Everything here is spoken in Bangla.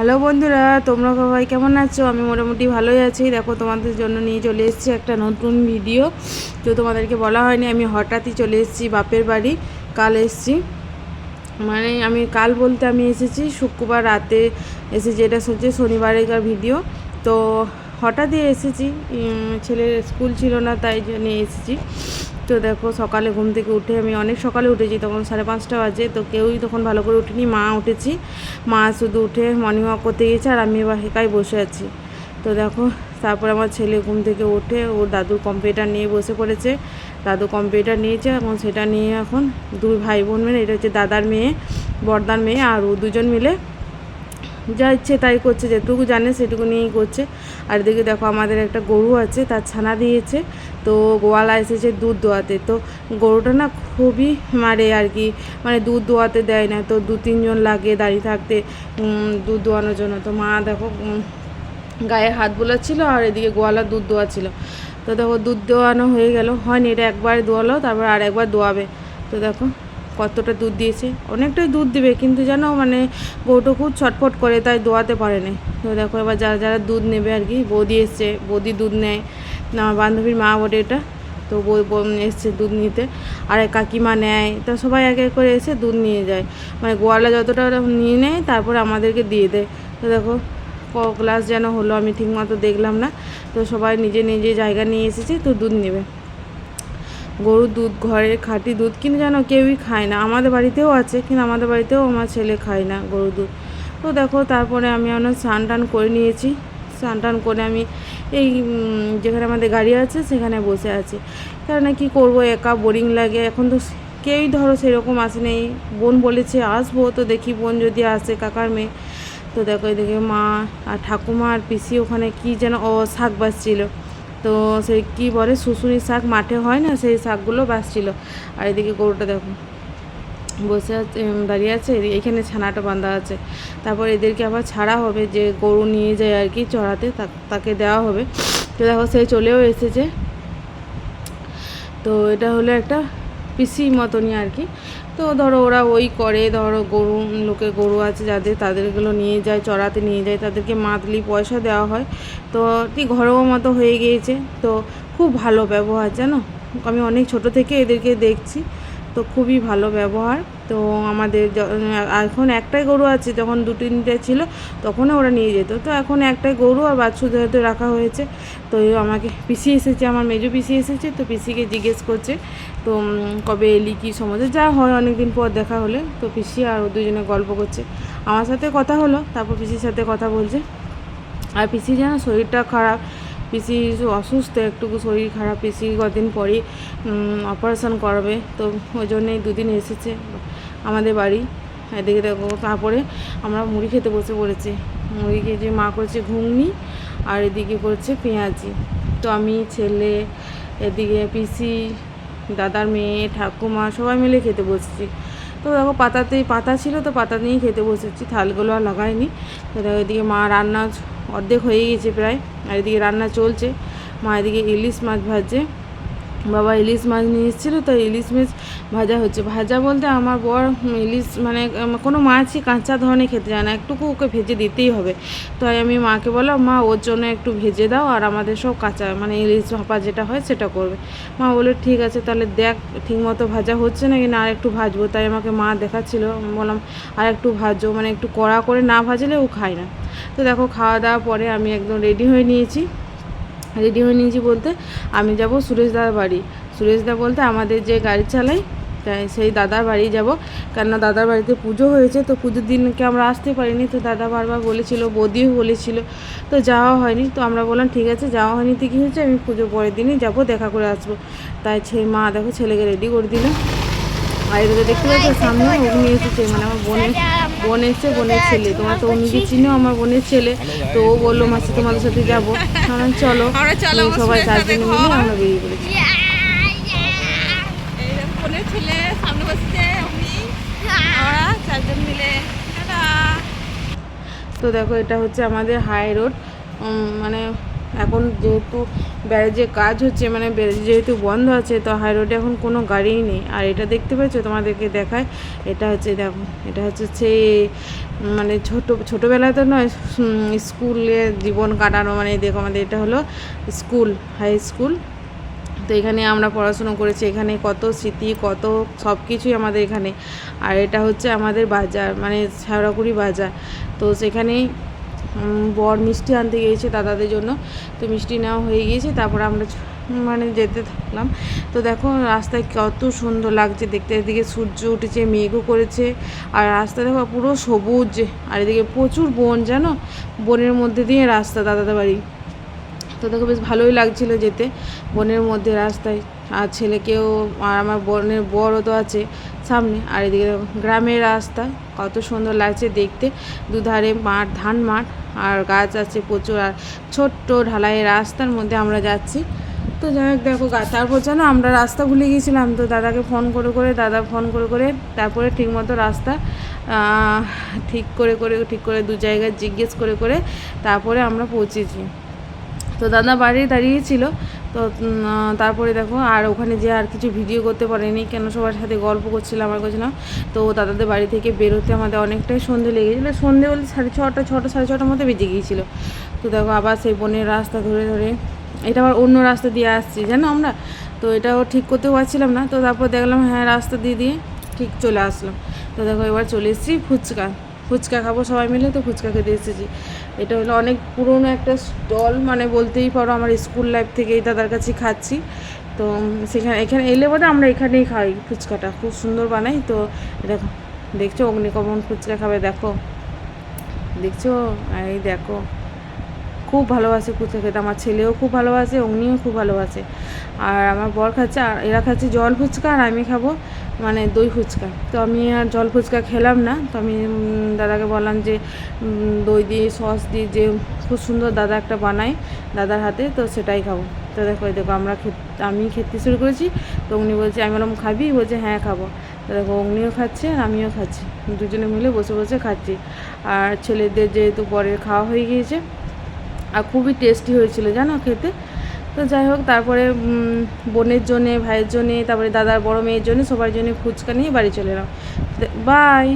হ্যালো বন্ধুরা, তোমরা সবাই কেমন আছো? আমি মোটামুটি ভালোই আছি। দেখো, তোমাদের জন্য নিয়ে চলে এসেছি একটা নতুন ভিডিও তো তোমাদেরকে বলা হয়নি, আমি হঠাৎই চলে এসেছি, বাপের বাড়ি। কাল এসেছি। মানে আমি কাল বলতে আমি এসেছি, শুক্রবার রাতে এসেছি এটা হচ্ছে শনিবারেকার ভিডিও তো হঠাৎই এসেছি। ছেলের স্কুল ছিল না, তাই জন্য এসেছি। তো দেখো সকালে ঘুম থেকে উঠে আমি অনেক সকালে উঠেছি, তখন সাড়ে পাঁচটা বাজে, তো কেউই তখন ভালো করে উঠিনি, মা উঠেছি। মা শুধু উঠে মর্নিং ওয়াক করতে গিয়েছে আর আমি এবার একাই বসে আছি। তো দেখো, তারপর আমার ছেলে ঘুম থেকে ওঠে, ওর দাদুর কম্পিউটার নিয়ে বসে পড়েছে। দাদু কম্পিউটার নিয়েছে এবং সেটা নিয়ে এখন দুই ভাই বোন মিলে, এটা হচ্ছে দাদার মেয়ে, বর্দার মেয়ে আর ও দুজন মিলে যা ইচ্ছে তাই করছে, যেটুকু জানে সেটুকু নিয়েই করছে। আর এদিকে দেখো আমাদের একটা গরু আছে, তার ছানা দিয়েছে, তো গোয়ালা এসেছে দুধ দোয়াতে। তো গরুটা না খুবই মারে আর কি মানে দুধ দোয়াতে দেয় না, তো দু তিনজন লাগে দাঁড়িয়ে থাকতে দুধ দোয়ানোর জন্য। তো মা দেখো গায়ে হাত বোলাচ্ছিল আর এদিকে গোয়ালা দুধ দোয়া ছিল তো দেখো দুধ দোয়ানো হয়ে গেল, হয়নি এটা একবার দোয়ালো, তারপর আর একবার দোয়াবে। তো দেখো কতটা দুধ দিয়েছে? অনেকটাই দুধ দিবে, কিন্তু জানো মানে বউটা খুব ছটফট করে, তাই দোয়াতে পারে না তো দেখো এবার যারা যারা দুধ নেবে আর কি, বৌদি এসছে, বৌদি দুধ নেয়। আমার বান্ধবীর মা বটে এটা, তো বোন এসছে দুধ নিতে। আর এক কাকিমা নেয়, তো সবাই এক এক করে এসে দুধ নিয়ে যায়। মানে গোয়ালা যতটা নিয়ে নেয়, তারপর আমাদেরকে দিয়ে দেয়। তো দেখো, ক ক্লাস যেন হলো আমি ঠিকমতো দেখলাম না। তো সবাই নিজে নিজে জায়গা নিয়ে এসেছে, তো দুধ নেবে। গরুর দুধ, ঘরের খাঁটি দুধ, কিন্তু যেন কেউই খায় না। আমাদের বাড়িতেও আছে, কিন্তু আমাদের বাড়িতেও আমার ছেলে খায় না গরুর দুধ। তো দেখো, তারপরে আমি অনেক স্নান টান করে নিয়েছি। স্নান টান করে আমি এই যেখানে আমাদের গাড়ি আছে, সেখানে বসে আছি। কারণ কি করব, একা বোরিং লাগে। এখন তো কেউই ধরো সেরকম আসে নেই। বোন বলেছে, আসব তো দেখি, বোন যদি আসে, কাকার মেয়ে। তো দেখো, এদিকে মা আর ঠাকুমা আর পিসি ওখানে কি যেন ও শাক বাজছিল। তো সেই কি বলে শুশুনি শাক মাঠে হয় না, সেই শাকগুলো বাঁচছিল। আর এদিকে গরুটা দেখো, বসে আছে দাঁড়িয়ে আছে এখানে ছানাটা বাঁধা আছে। তারপর এদেরকে আবার ছাড়া হবে, যে গরু নিয়ে যায় আর কি চড়াতে তাকে দেওয়া হবে। তো দেখো, সে চলেও এসেছে। তো এটা হলো একটা পিসি মতনই আর কি। তো ধরো ওরা ওই করে, ধরো গরু, লোকে গরু আছে যাদের, তাদেরগুলো নিয়ে যায়, চড়াতে নিয়ে যায়, তাদেরকে মাতলি পয়সা দেওয়া হয়। তো ঠিক ঘরোয়া মতো হয়ে গিয়েছে। তো খুব ভালো ব্যবহার, জানো? আমি অনেক ছোট থেকে এদেরকে দেখছি। তো খুবই ভালো ব্যবহার। তো আমাদের এখন একটাই গরু আছে, যখন দু তিনটে ছিল তখনও ওরা নিয়ে যেত। তো এখন একটাই গরু আর বাছুর যেহেতু রাখা হয়েছে। তো আমাকে পিসি এসেছে, আমার মেজো পিসি এসেছে, তো পিসিকে জিজ্ঞেস করছে, তো কবে এলি, কী সময় যা হয় অনেক দিন পর দেখা হলে, তো পিসি আর ও দুজনে গল্প করছে। আমার সাথে কথা হলো, তারপর পিসির সাথে কথা বলছে। আর পিসি যেন শরীরটা খারাপ পিসি অসুস্থ, একটুকু শরীর খারাপ, পিসি কদিন পরেই অপারেশন করাবে। তো ওই জন্যই দুদিন এসেছে আমাদের বাড়ি, এদিকে দেখো, তারপরে আমরা মুড়ি খেতে বসে পড়েছি। মুড়ি খেয়ে যে মা করেছে ঘুগনি আর এদিকে করছে পেঁয়াজি। তো আমি, ছেলে, এদিকে পিসি, দাদার মেয়ে, ঠাকুমা সবাই মিলে খেতে বসেছি। তো দেখো পাতাতে পাতা ছিল তো পাতা নিয়েই খেতে বসেছি, থালগুলো আর লাগাইনি। তো দেখো এদিকে মা রান্না অর্ধেক হয়ে গেছে প্রায়, আর এদিকে রান্না চলছে। মা এদিকে ইলিশ মাছ ভাজছে। বাবা ইলিশ মাছ নিয়ে এসেছিল, তো ইলিশ মাছ ভাজা হচ্ছে। ভাজা বলতে আমার বর ইলিশ মানে কোনো মাছই কাঁচা ধরনের খেতে যায় না, একটুকু ওকে ভেজে দিতেই হবে। তো আমি মাকে বললাম, মা, ওর জন্য একটু ভেজে দাও আর আমাদের সব কাঁচা মানে ইলিশ ভাপা যেটা হয় সেটা করবে। মা বলে ঠিক আছে, তাহলে দেখ ঠিক মতো ভাজা হচ্ছে না কিনা আর একটু ভাজবো। তাই আমাকে মা দেখাচ্ছিল বললাম, আর একটু ভাজো মানে একটু কড়া করে না ভাজলে ও খায় না। তো দেখো, খাওয়া দাওয়া পরে আমি একদম রেডি হয়ে নিয়েছি। রেডি হয়ে নিয়েছি বলতে আমি যাব সুরেশ দাদার বাড়ি। সুরেশ দা বলতে আমাদের যে গাড়ি চালাই, তাই সেই দাদার বাড়ি যাব। কেননা দাদার বাড়িতে পুজো হয়েছে, তো পুজোর দিনকে আমরা আসতে পারিনি। তো দাদা বারবার বলেছিল, বৌদিও বলেছিল, তো যাওয়া হয়নি। তো আমরা বললাম, ঠিক আছে, যাওয়া হয়নি, তো কী হয়েছে? আমি পুজো পরের দিনই যাব, দেখা করে আসব। তাই সেই মা দেখো ছেলেকে রেডি করে দিল। আর এদিকে দেখতে পাচ্ছ? সামনে অগ্নি এসেছে মানে আমার বোনের বোন এসছে বোনের ছেলে তোমরা তো অগ্নিকে চিনো আমার বোনের ছেলে। তো ও বলল মাসি তোমাদের সাথে যাব। আমরা চলো সবাই চারজন মিলে আমরা বেরিয়ে পড়েছি। এই দেখো বোনের ছেলে সামনে বসছে আমরা চারজন মিলে। তো দেখো এটা হচ্ছে আমাদের হাই রোড। মানে এখন যেহেতু ব্যারেজে কাজ হচ্ছে মানে ব্যারেজ যেহেতু বন্ধ আছে, তো হাই রোডে এখন কোনো গাড়িই নেই। আর এটা দেখতে পাচ্ছ তোমাদেরকে দেখায়। এটা হচ্ছে, দেখো, এটা হচ্ছে সে মানে ছোটো, ছোটোবেলায় তো নয় স্কুলে জীবন কাটানো মানে দেখো আমাদের এটা হলো স্কুল হাই স্কুল তো এখানে আমরা পড়াশুনো করেছি, এখানে কত স্মৃতি, কত সব কিছুই আমাদের এখানে। আর এটা হচ্ছে আমাদের বাজার মানে শ্যাওড়াকুড়ি বাজার। তো সেখানেই বর মিষ্টি আনতে গিয়েছে দাদাদের জন্য। তো মিষ্টি নেওয়া হয়ে গিয়েছে, তারপর আমরা মানে যেতে থাকলাম। তো দেখো রাস্তায় কত সুন্দর লাগছে দেখতে। এদিকে সূর্য উঠেছে, মেঘও করেছে, আর রাস্তা দেখো পুরো সবুজ। আর এদিকে প্রচুর বন, জানো? বনের মধ্যে দিয়ে রাস্তা দাদাদের বাড়ি। তো দেখো বেশ ভালোই লাগছিল যেতে বনের মধ্যে রাস্তায়। আর ছেলেকেও, আর আমার বনের বড়ও তো আছে সামনে। আর এদিকে গ্রামের রাস্তা, কত সুন্দর লাগছে দেখতে। দুধারে মাঠ, ধান মাঠ, আর গাছ আছে প্রচুর। আর ছোট্ট ঢালাই রাস্তার মধ্যে আমরা যাচ্ছি। তো যাই হোক, দেখো তারপর যেন আমরা রাস্তা ভুলে গিয়েছিলাম। তো দাদাকে ফোন করে করে, দাদা ফোন করে করে, তারপরে ঠিকমতো রাস্তা ঠিক করে করে, ঠিক করে দু জায়গায় জিজ্ঞেস করে করে, তারপরে আমরা পৌঁছেছি। তো দাদা বাড়ি দাঁড়িয়েছিল তো তারপরে দেখো, আর ওখানে যে আর কিছু ভিডিও করতে পারিনি, কেন সবার সাথে গল্প করছিলাম আমার করছিলাম তো দাদাদের বাড়ি থেকে বেরোতে আমাদের অনেকটাই সন্ধে লেগেছিলো সন্ধে বলতে সাড়ে ছটা ছটা, সাড়ে ছটার মধ্যে বেজে গিয়েছিল। তো দেখো, আবার সেই বনের রাস্তা ধরে ধরে এটা আবার অন্য রাস্তা দিয়ে আসছি, জানো আমরা? তো এটাও ঠিক করতেও পারছিলাম না। তো তারপর দেখলাম হ্যাঁ রাস্তা দিয়ে দিয়ে ঠিক চলে আসলাম। তো দেখো, এবার চলে এসেছি ফুচকা। ফুচকা খাব সবাই মিলে, তো ফুচকা খেতে এসেছি। এটা হলো অনেক পুরনো একটা স্টল মানে বলতেই পারো আমার স্কুল লাইফ থেকেই দাদার কাছে খাচ্ছি। তো সেখানে, এখানে এলে পরে আমরা এখানেই খাই ফুচকাটা, খুব সুন্দর বানাই। তো দেখো, দেখছ অগ্নিকমন ফুচকা খাবে, দেখো। দেখছ? এই দেখো। খুব ভালোবাসে ফুচকা খেতে। আমার ছেলেও খুব ভালোবাসে, অগ্নিও খুব ভালোবাসে। আর আমার বর খাচ্ছে, আর এরা খাচ্ছে জল ফুচকা আর আমি খাব মানে দই ফুচকা। তো আমি আর জল ফুচকা খেলাম না। তো আমি দাদাকে বললাম যে দই দিয়ে, সস দিয়ে যে খুব সুন্দর দাদা একটা বানায় দাদার হাতে, তো সেটাই খাব। তো দেখো দেখো, আমরা আমি খেতে শুরু করেছি। তো অগ্নি বলছে, আমি বললাম, খাবি? বলছে হ্যাঁ খাব। তো দেখো, অগ্নিও খাচ্ছে আর আমিও খাচ্ছি। দুজনে মিলে বসে বসে খাচ্ছি। আর ছেলেদের যেহেতু পরের খাওয়া হয়ে গিয়েছে আর খুবই টেস্টি হয়েছিল, জানো খেতে? তো যাই হোক, তারপরে বোনের জন্যে, ভাইয়ের জন্যে, তারপরে দাদার বড় মেয়ের জন্য, সবার জন্য ফুচকা নিয়ে বাড়ি চলে এলাম। বাই